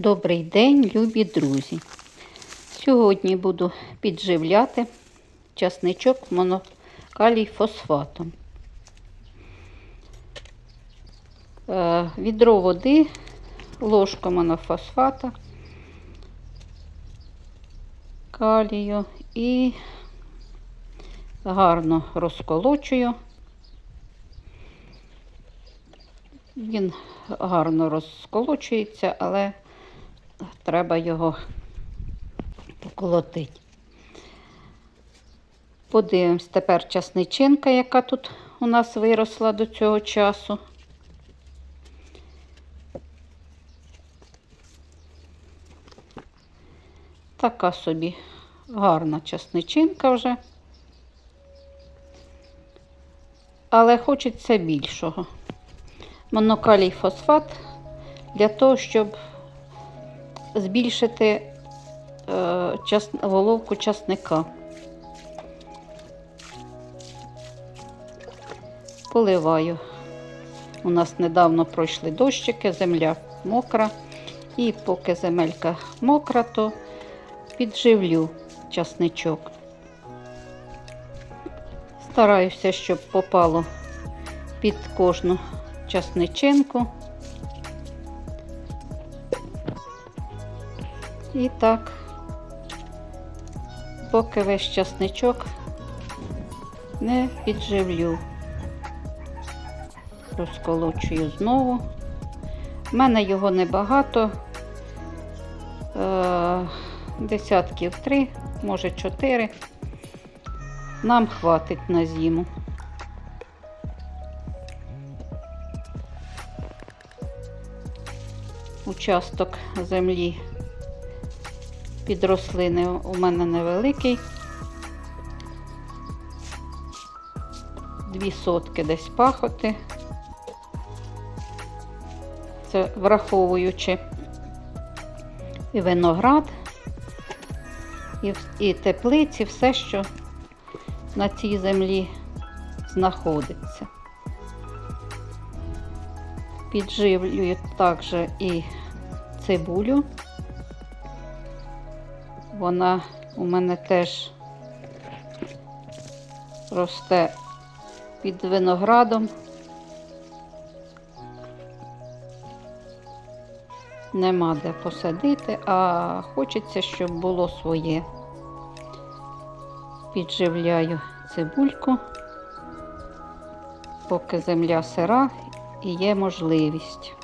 Добрий день, любі друзі! Сьогодні буду підживляти часничок монокалій фосфатом. Е, Відро води, ложка монофосфата, калію і гарно розколочую. Він гарно розколочується, але треба його поколотити. Подивимось тепер часничинка, яка тут у нас виросла до цього часу. Така собі гарна часничинка вже. Але хочеться більшого. Монокалій фосфат для того, щоб збільшити е, головку часника. Поливаю. У нас недавно пройшли дощики, земля мокра. І поки земелька мокра, то підживлю часничок. Стараюся, щоб попало під кожну часничинку. І так, поки весь часничок не підживлю, розколочую знову. У мене його небагато, е, десятків три, може чотири. Нам хватить на зиму. Участок землі під рослини у мене невеликий. Дві сотки десь пахоти. Це враховуючи і виноград, і, і теплиці, все, що на цій землі знаходиться. Підживлюю також і цибулю. Вона у мене теж росте під виноградом. Нема де посадити, а хочеться, щоб було своє. Підживляю цибульку, поки земля сира і є можливість.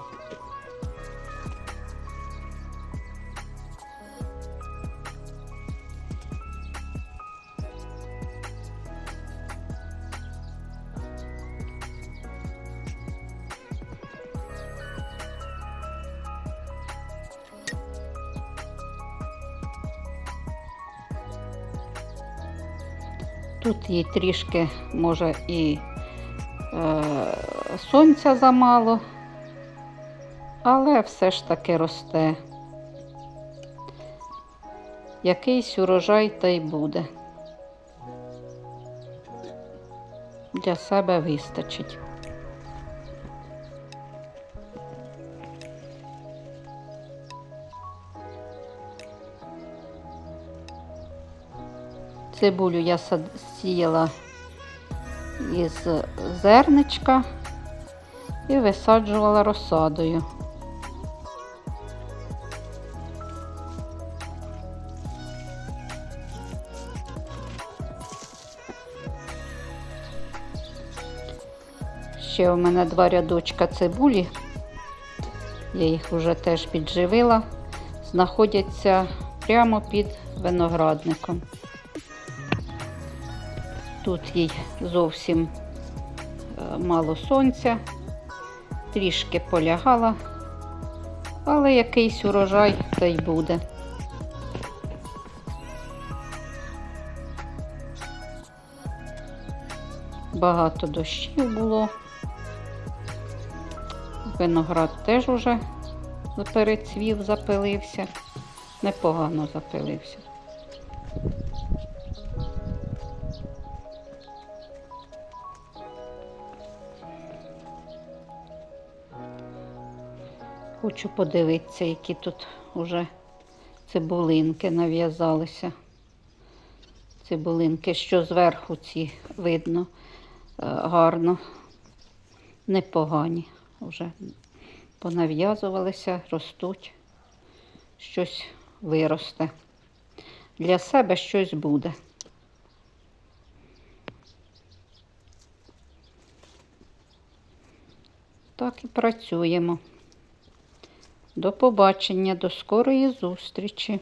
Тут їй трішки, може, і е, сонця замало, але все ж таки росте. Якийсь урожай та й буде. Для себе вистачить. Цибулю я сіяла із зерничка і висаджувала розсадою. Ще у мене два рядочка цибулі, я їх вже теж підживила, знаходяться прямо під виноградником. Тут їй зовсім е, мало сонця, трішки полягала, але якийсь урожай та й буде. Багато дощів було. Виноград теж уже перецвів, запилився, непогано запилився. Хочу подивитися, які тут уже цибулинки нав'язалися. Цибулинки, що зверху ці видно е, гарно, непогані. Вже понав'язувалися, ростуть, щось виросте. Для себе щось буде. Так і працюємо. До побачення, до скорої зустрічі.